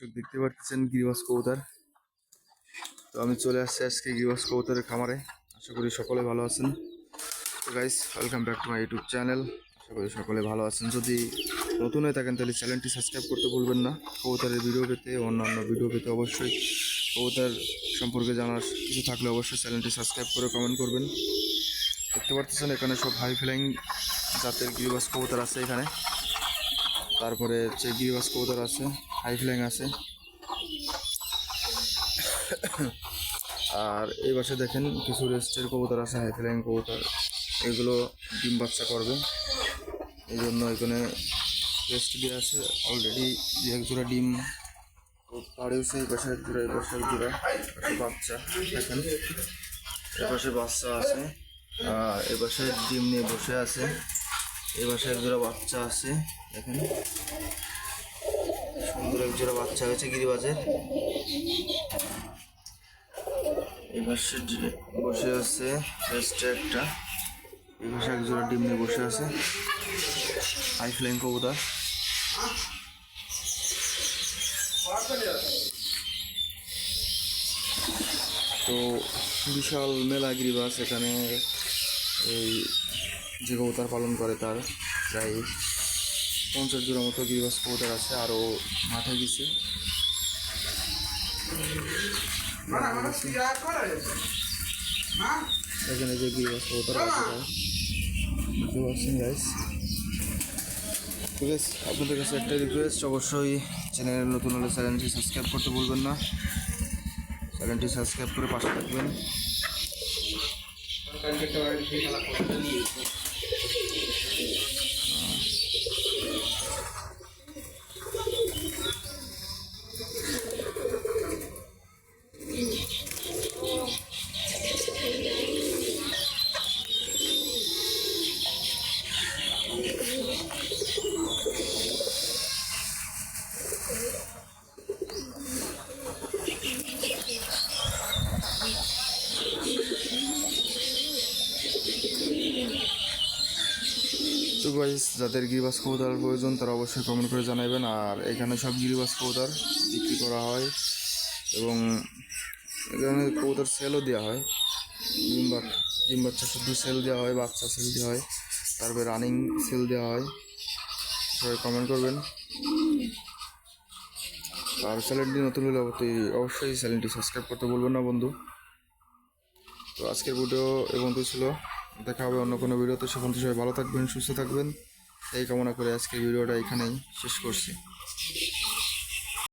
দর্শক দেখতে পাচ্ছেন গিরিবাস কবুতর। তো আমি চলে আসছি আজকে গিরিবাস কবুতরের খামারে। আশা করি সকলে ভালো আছেন। তো guys welcome back to my YouTube channel আশা করি সকলে ভালো আছেন। যদি নতুন হয়ে থাকেন, তাহলে চ্যানেলটি সাবস্ক্রাইব করতে ভুলবেন না। কবুতরের ভিডিও পেতে অন্যান্য ভিডিও পেতে অবশ্যই কবুতর সম্পর্কে জানার কিছু থাকলে অবশ্যই চ্যানেলটি সাবস্ক্রাইব করে কমেন্ট করবেন। দেখতে পাচ্ছেন এখানে সব হাই ফ্লাইং জাতের গিরিবাস কবুতর আছে এখানে। তারপরে হচ্ছে গিরিবাস কবুতর আছে হাই ফ্লাইং আছে। আর এই পাশে দেখেন কিছু রেস্টের কবুতর আছে হাই ফ্লাইং কবুতর। এগুলো ডিম বাচ্চা করবে। এই জন্য এখানে রেস্ট দিয়ে আছে। অলরেডি এক জোড়া ডিম পাড়েওছে এই পাশে এক জোড়া, এই পাশে এক জোড়া। বাচ্চা, দেখেন। এ পাশে বাচ্চা আছে। আর এ পাশে ডিম নিয়ে বসে আছে। এ এক জোড়া বাচ্চা আছে, দেখেন। সুন্দর এক জোড়া বাচ্চা হয়েছে গিরিবাজের। এই পাশে বসে আছে একটা। এই পাশে এক জোড়া ডিম নিয়ে বসে আছে। হাই ফ্লাইং কবুতর। তো বিশাল মেলা গিরিবাস এখানে। এই যে কবুতর পালন করে তার, প্রায় পঞ্চাশ জোড়া মতো গিরিবাস কবুতর আছে, আরও মাঠে গেছে। এখানে যে গিরিবাস কবুতর আছে আপনাদের কাছে একটা রিকোয়েস্ট অবশ্যই চ্যানেল নতুন হলে চ্যানেলটি সাবস্ক্রাইব করতে ভুলবেন না। চ্যানেলটি সাবস্ক্রাইব করে পাশে থাকবেন। তো গাইস যাদের গিরিবাস কবুতর প্রয়োজন, তারা অবশ্যই কমেন্ট করে জানাবেন আর এখানে সব গিরিবাস কবুতর বিক্রি করা হয়। এবং এখানে কবুতর সেলও দেওয়া হয়। ডিম ডিম বাচ্চা শুধু সেল দেওয়া হয়, বাচ্চা সেল দেওয়া হয়। তারপরে রানিং সেল দেওয়া হয়। সবাই কমেন্ট করবেন। আর চ্যানেলটি নতুন হলে অবশ্যই- চ্যানেলটি সাবস্ক্রাইব করতে বলবেন না বন্ধু। তো আজকের ভিডিও এ পর্যন্ত ছিল। দেখা হবে অন্য কোনো ভিডিওতে সে পর্যন্ত সবাই ভালো থাকবেন, সুস্থ থাকবেন। এই কামনা করে আজকের ভিডিওটা এখানেই শেষ করছি।